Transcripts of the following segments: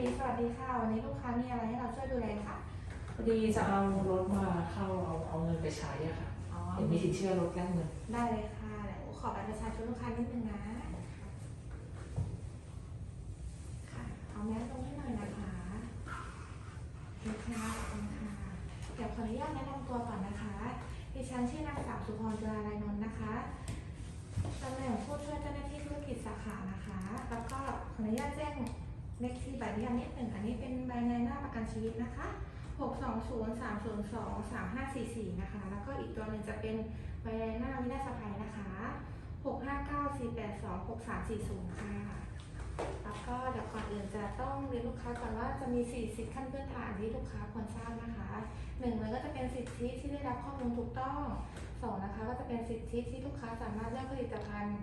บีสวัสดีค่ะ วันนี้ลูกค้ามีอะไรให้เราช่วยดูแลคะพอดีจะเอารถมาเข้าเอาเอาเงินไปใช้อะค่ะอ๋อ เห็นมีสินเชื่อรถแลกเงินได้เลยค่ะเดี๋ยวขอบัตรประชาชนลูกค้านิดนึงนะ ค่ะ เอาแมสลงให้หน่อยนะคะโอเคค่ะขอบคุณค่ะเดี๋ยวขออนุญาตแนะนำตัวก่อนนะคะ ดิฉันชื่อนางสาวสุพรจุฬาลัยนนท์นะคะตำแหน่งผู้ช่วยเจ้าหน้าที่ธุรกิจสาขานะคะ แล้วก็ขออนุญาตแจ้ง เลขที่ใบนุญาตนิดหนึ่งอันนี้เป็นใบในหน้าประกันชีวิตนะคะ 620 302 3544 นะคะ แล้วก็อีกตัวหนึ่งจะเป็นใบในหน้าวินาศภัยนะคะ 659 482 6340 ค่ะ แล้วก็เดี๋ยวก่อนอื่นจะต้องเรียนลูกค้าก่อนว่าจะมี4สิทธิขั้นพื้นฐานที่ลูกค้าควรทราบนะคะหนึ่งเลยก็จะเป็นสิทธิที่ได้รับข้อมูลถูกต้องสองนะคะก็จะเป็นสิทธิที่ลูกค้าสามารถเลือกผลิตภัณฑ์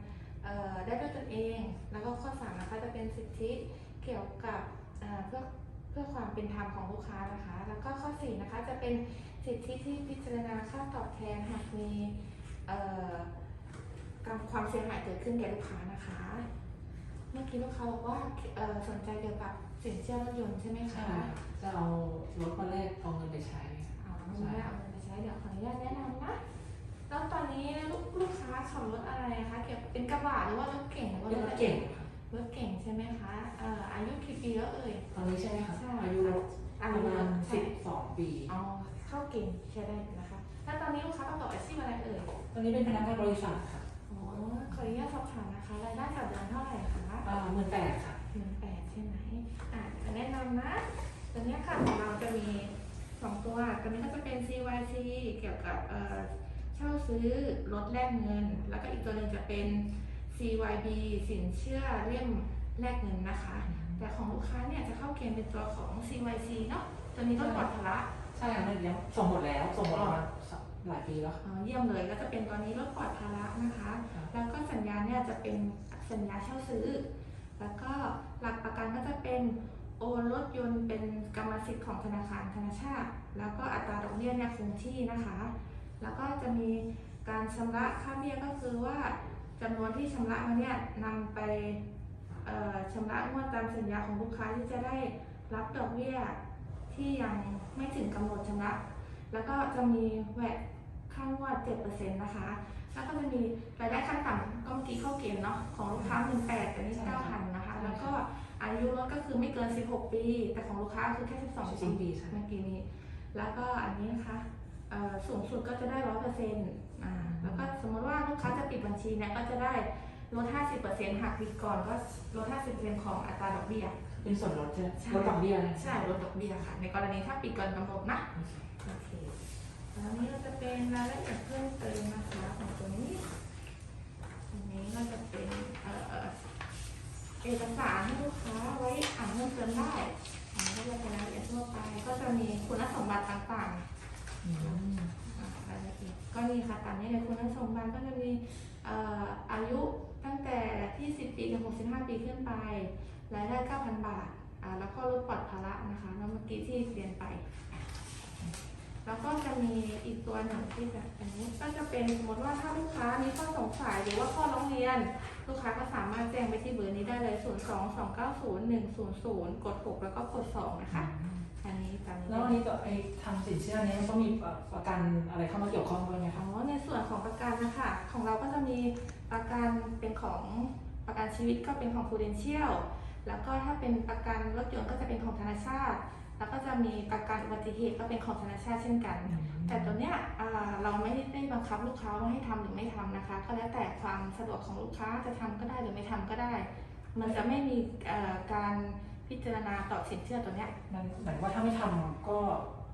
ได้ด้วยตนเอง แล้วก็ข้อสามนะคะจะเป็นสิทธิ เกี่ยวกับเอ่อเพื่อเพื่อความเป็นธรรมของลูกค้านะคะ แล้วก็ข้อสี่นะคะจะเป็นสิทธิที่พิจารณาค่าตอบแทนหากมีเอ่อการความเสียหายเกิดขึ้นแก่ลูกค้านะคะ เมื่อกี้ลูกค้าบอกว่าเอ่อสนใจเกี่ยวกับสินเชื่อรถยนต์ใช่ไหมใช่คะจะเอารถมาแลกเอาเงินไปใช้อ๋อมีไม่เอาเงินไปใช้เดี๋ยวขออนุญาตแนะนำนะแล้วตอนนี้ลูกลูกค้าขับรถอะไรคะเกี่ยวกับเป็นกระบะหรือว่ารถเก่งหรือว่ารเป็นถรอะถไรเก่งค่ะรถเก่งใช่ไหมคะเอ่ออายุกี่ปีแล้วเอ่ย ตอนนี้ใช่ไหมคะใช่ อายุรถประมาณสิบสองปี อ๋อเข้าเก่งใช้ได้นะคะ แล้วตอนนี้ลูกค้าประกอบอาชีพอะไรเอ่ย ตอนนี้เป็นพนักงานบริษัทค่ะอ๋อขออนุญาตสอบถามนะคะรายได้ต่อเดือนเท่าไหร่คะอ่าหมื่นแปดค่ะ หนึ่งแปดใช่ไหมอะแนะนำนะตัวเนี้ยค่ะของเราจะมีสองตัว ตัวนี้ก็จะเป็น CYC เกี่ยวกับเอ่อเช่าซื้อรถแลกเงิน แล้วก็อีกตัวหนึ่งจะเป็น CYB สินเชื่อเล่ม แลกเงินนะคะ แต่ของลูกค้าเนี่ยจะเข้าเกณฑ์เป็นตัวของ CYC เนาะตัวนี้ก็ปลอดภาระใช่ค่ะมันยังส่งหมดแล้วส่งหมดมาหลายปีแล้วค่ะอ๋อเยี่ยมเลยก็จะเป็นตัวนี้ลดปลอดภาระนะคะครับแล้วก็สัญญาเนี่ยจะเป็นสัญญาเช่าซื้อ แล้วก็หลักประกันก็จะเป็นโอนรถยนต์เป็นกรรมสิทธิ์ของธนาคารธนาชาติ แล้วก็อัตราดอกเบี้ยเนี่ยคงที่นะคะ แล้วก็จะมีการชำระค่าเบี้ยก็คือว่าจำนวนที่ชำระมาเนี่ยนำไปเอ่อ ชำระงวดตามสัญญาของลูกค้าที่จะได้รับดอกเบี้ยที่ยังไม่ถึงกำหนดชำระ แล้วก็จะมีแวดค่างวด7%นะคะ แล้วก็จะมีรายได้ขั้นต่ำก็เมื่อกี้เข้าเกณฑ์เนาะของลูกค้า 1 8 0 0แต่นี่9,000นะคะ แล้วก็อายุรถก็คือไม่เกิน 16 ปี แต่ของลูกค้าคือแค่ 12สิปีบปีใช่เมื่อกี้นี้ แล้วก็อันนี้นะคะเอ่อสูงสุดก็จะได้ร้อยเปอร์เซ็นต์อ่า แล้วก็สมมติว่าลูกค้าจะปิดบัญชีเนี่ยก็จะได้ ลด 50%หักปิดก่อนก็ลด 50%ของอัตราดอกเบี้ย เป็นส่วนลดใช่ไหมใช่ ลดดอกเบี้ยนะใช่ลดดอกเบี้ยค่ะ ในกรณีถ้าปิดก่อนกำหนดนะโอเคโอเคแล้วนี้ก็จะเป็นรายละเอียดเพิ่มเติมนะคะของตัวนี้อันนี้ก็จะเป็นเอ่อเอกสารให้ลูกค้าไว้อ่านเพิ่มเติมได้อันนี้ก็จะเป็นรายละเอียดทั่วไป ก็จะมีคุณสมบัติต่างๆ อืมอ่ารายละเอียดก็นี่ค่ะตามนี้เลยคุณสมบัติก็จะมีเอ่ออายุ ตั้งแต่ที่ 10 ปีถึง 65 ปีขึ้นไป รายได้ 9,000 บาท แล้วก็ลดปลอดภาระนะคะเมื่อกี้ที่เรียนไป แล้วก็จะมีอีกตัวหนึ่งที่จะอันนี้ก็จะเป็นสมมติว่าถ้าลูกค้ามีข้อสงสัยหรือว่าข้อร้องเรียน ลูกค้าก็สามารถแจ้งไปที่เบอร์นี้ได้เลย 0 2 2 9 0 1 0 0 กด 6 แล้วก็กด 2 นะคะ อันนี้ตามนี้แล้วอันนี้ตัวไอ้ทำสินเชื่อเนี้มันต้องมีประกันอะไรเข้ามาเกี่ยวข้องด้วยไหมอ๋คะอในส่วนของประกันนะคะ ของเราก็จะมีประกันเป็นของประกันชีวิตก็เป็นของ Prudential แล้วก็ถ้าเป็นประกันรถยนต์ก็จะเป็นของธนาชาติ แล้วก็จะมีประกันอุบัติเหตุก็เป็นของธนาชาติเช่นกัน แต่ตัวเนี้ยอ่าเราไม่ได้บังคับลูกค้าว่าให้ทำหรือไม่ทำนะคะ ก็แล้วแต่ความสะดวกของลูกค้าจะทำก็ได้หรือไม่ทำก็ได้ มันจะไม่มีเอ่อการพิจารณาต่อสินเชื่อตัวเนี้ยมันหมายว่าถ้าไม่ทำก็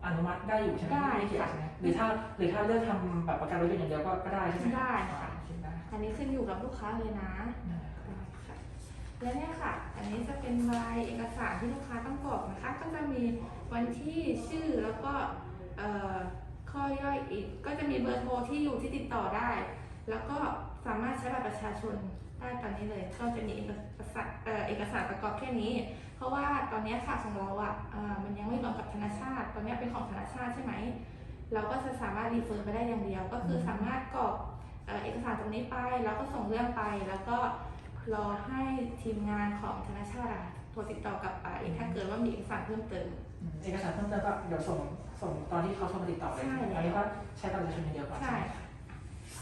อนุมัติได้อยู่ใช่ไหมได้ม่เกี่ยวค่ะใช่ไหมหรือถ้าหรือถ้าเลือกทำแบบประกันรถยนต์อย่างเดียวก็ก็ได้ใช่ไหมได้ค่ะอ๋อโอเคได้อันนี้ขึ้นอยู่กับลูกค้าเลยนะได้ได้ค่ะ แล้วเนี่ยค่ะ อันนี้จะเป็นลายเอกสารที่ลูกค้าต้องกรอกนะคะ ก็จะมีวันที่ชื่อแล้วก็ข้อย่อยอีก ก็จะมีเบอร์โทรที่อยู่ที่ติดต่อได้ แล้วก็สามารถใช้บัตรประชาชนได้ตอนนี้เลย ก็จะมีเอกสารเอเอกสารประกอบแค่นี้ เพราะว่าตอนนี้ค่ะของเราอะอ่อมันยังไม่รวมกับธนาชาติ ตอนนี้เป็นของธนาชาติใช่ไหม เราก็จะสามารถรีเฟอร์ไปได้อย่างเดียว ก็คือสามารถกรอกเอกสารตรงนี้ไป แล้วก็ส่งเรื่องไป แล้วก็ รอให้ทีมงานของธนาชาติอะโทรติดต่อกลับไปถ้าเกิดว่ามีเอกสารเพิ่มเติมอืมเอกสารเพิ่มเติมก็เดี๋ยวส่งส่งตอนที่เขาโทรมาติดต่อเลยใช่แล้วอันนี้ก็ใช้บัตรประชาชนอย่างเดียวก่อนใช่ค่ะ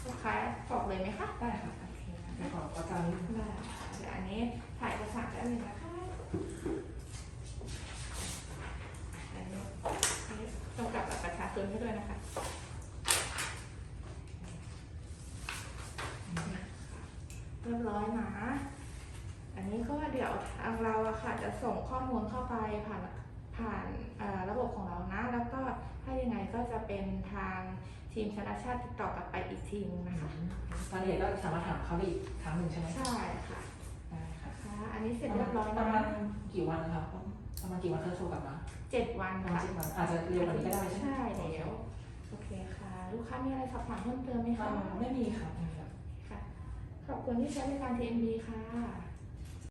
ลูกค้าบอกเลยไหมคะได้ค่ะโอเคนะเดี๋ยวคะขอประกันนิดนึงได้ค่ะเดี๋ยวอันนี้ถ่ายเอกสารได้เลยนะคะอันนี้ต้องกลับบัตรประชาชนให้ด้วยนะคะ เรียบร้อยนะ อันนี้ก็เดี๋ยวทางเราอะค่ะจะส่งข้อมูลเข้าไปผ่านผ่านเอ่อระบบของเรานะ แล้วก็ถ้ายังไงก็จะเป็นทางทีมชนะชาติติดต่อกลับไปอีกทีนึงนะคะรายละเอียดก็สามารถถามเขาได้อีกครั้งหนึ่งใช่ไหมใช่ค่ะได้ค่ะค่ะอันนี้เสร็จเรียบร้อยปแล้ระวมาณนะกี่วันนะครับประมาณกี่วันเขาจะโทรกลับมาเจ็ดวันประมาณค่ะเจ็ดวันอาจจะเร็วกว่านี้ก็ได้ใช่ไหมใช่แล้วโอเคค่ะ ลูกค้ามีอะไรสอบถามเพิ่มเติมไหมอ่าคะไม่มีค่ะไม่มีครับค่ะ ขอบคุณที่ใช้บริการ TMB ค่ะ